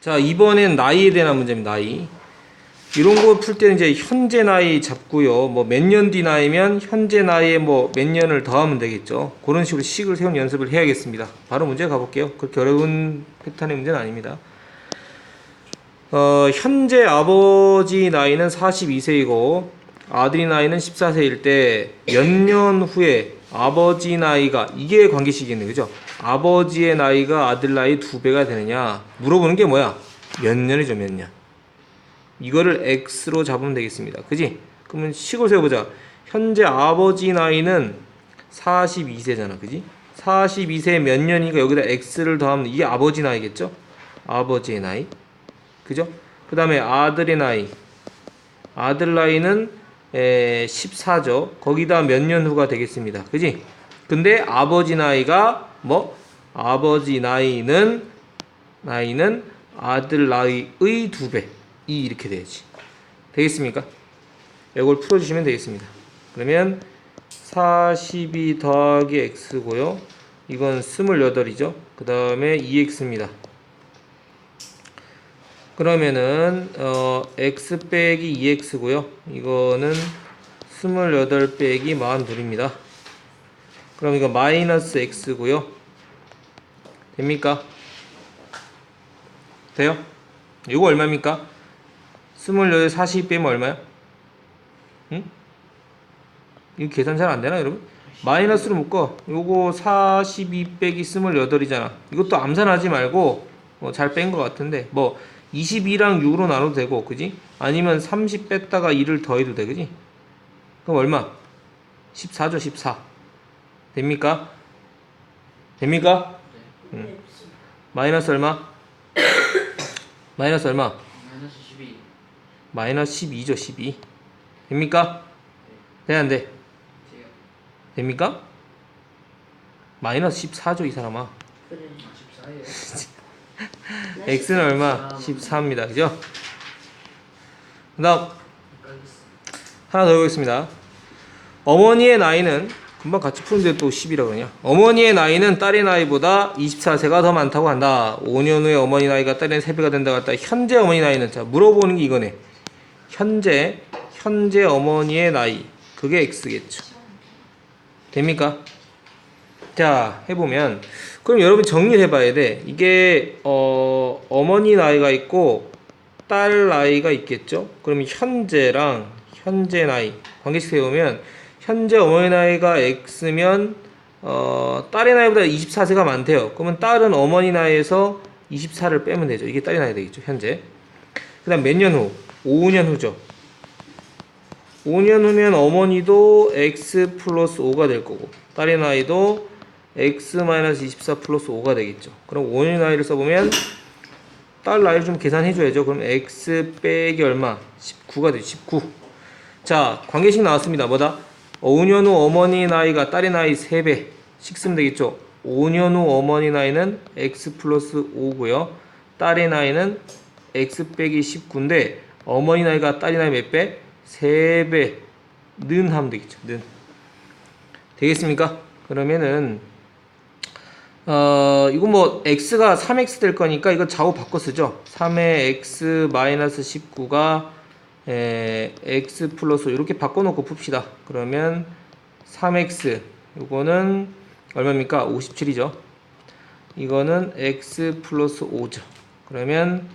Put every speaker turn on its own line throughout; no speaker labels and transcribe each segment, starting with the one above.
자, 이번엔 나이에 대한 문제입니다. 나이. 이런 거 풀 때는 이제 현재 나이 잡고요. 뭐 몇 년 뒤 나이면 현재 나이에 뭐 몇 년을 더하면 되겠죠. 그런 식으로 식을 세운 연습을 해야겠습니다. 바로 문제 가볼게요. 그렇게 어려운 패턴의 문제는 아닙니다. 어, 현재 아버지 나이는 42세이고 아들이 나이는 14세일 때 몇 년 후에 아버지 나이가 이게 관계식이겠네 그죠? 아버지의 나이가 아들 나이 두 배가 되느냐 물어보는 게 뭐야? 몇 년이죠 몇 년? 이거를 x로 잡으면 되겠습니다. 그지? 그러면 식을 세워보자. 현재 아버지 나이는 42세잖아. 그지? 42세 몇 년이니까 여기다 x를 더하면 이게 아버지 나이겠죠? 아버지의 나이. 그죠? 그 다음에 아들의 나이. 아들 나이는 에, 14죠. 거기다 몇 년 후가 되겠습니다. 그지? 근데 아버지 나이가 뭐? 아버지 나이는 나이는 아들 나이의 두 배. 이 이렇게 돼야지. 되겠습니까? 이걸 풀어주시면 되겠습니다. 그러면 42 더하기 x고요. 이건 28이죠. 그 다음에 2x입니다. 그러면은 어, x 빼기 2x고요. 이거는 28 빼기 42입니다. 그럼 이거 마이너스 x고요. 됩니까? 돼요? 이거 얼마입니까? 28, 40 빼면 얼마야? 응? 이거 계산 잘 안 되나 여러분? 마이너스로 묶어. 요거 42 빼기 28이잖아. 이것도 암산하지 말고 어, 잘뺀 것 같은데 뭐 22랑 6으로 나눠도 되고 그지? 아니면 30 뺐다가 2를 더해도 돼 그지? 그럼 얼마? 14죠 14 됩니까? 됩니까? 응. 마이너스 얼마? 마이너스 얼마?
마이너스 12
마이너스 12죠 12 됩니까? 돼안 돼?
제요
됩니까? 마이너스 14죠 이 사람아
그래 14예요
x는 얼마? 14입니다. 그죠? 그 다음 하나 더 해보겠습니다. 어머니의 나이는 금방 같이 푸는데 또 10이라 그러냐? 어머니의 나이는 딸의 나이보다 24세가 더 많다고 한다. 5년 후에 어머니 나이가 딸의 3배가 된다고 했다. 현재 어머니 나이는 자 물어보는 게 이거네. 현재 현재 어머니의 나이. 그게 x겠죠. 됩니까? 자 해보면 그럼 여러분 정리를 해봐야 돼. 이게 어 어머니 나이가 있고 딸 나이가 있겠죠? 그럼 현재랑 현재 나이. 관계식 세우면 현재 어머니 나이가 x면 어 딸의 나이보다 24세가 많대요. 그러면 딸은 어머니 나이에서 24를 빼면 되죠. 이게 딸의 나이 되겠죠 현재. 그 다음 몇 년 후? 5년 후죠. 5년 후면 어머니도 x 플러스 5가 될 거고 딸의 나이도 x 마이너스 24 플러스 5가 되겠죠. 그럼 5년 나이를 써보면 딸 나이를 좀 계산해 줘야죠. 그럼 x 빼기 얼마? 19가 되죠. 19. 자, 관계식 나왔습니다. 뭐다? 5년 후 어머니 나이가 딸의 나이 3배. 씩 쓰면 되겠죠. 5년 후 어머니 나이는 x 플러스 5고요. 딸의 나이는 x 빼기 19인데 어머니 나이가 딸의 나이 몇 배? 3배. 는 하면 되겠죠. 는. 되겠습니까? 그러면은 어 이거 뭐 x가 3x 될 거니까 이거 좌우 바꿔 쓰죠. 3의 x 마이너스 19가 에, x 플러스 이렇게 바꿔 놓고 풉시다. 그러면 3x 이거는 얼마입니까? 57이죠. 이거는 x 플러스 5죠. 그러면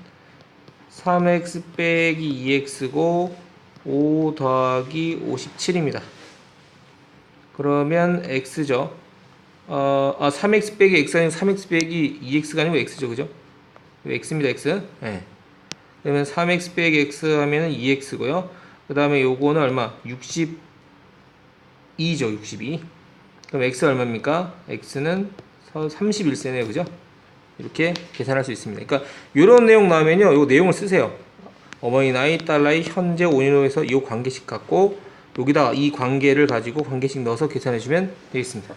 3x 빼기 2x고 5 더하기 57입니다. 그러면 x죠. 어, 아, 3x 빼기 x 아니고 3x 빼기 2x가 아니고 x죠. 그죠? x입니다. x. 예. 그러면 3x 빼기 x 하면은 2x고요. 그 다음에 요거는 얼마? 62죠. 62. 그럼 x 얼마입니까? x는 31세네요. 그죠? 이렇게 계산할 수 있습니다. 그러니까 이런 내용 나오면요. 요 내용을 쓰세요. 어머니 나이, 딸 나이, 현재 5년 후에서 이 관계식 갖고 여기다가 이 관계를 가지고 관계식 넣어서 계산해 주면 되겠습니다.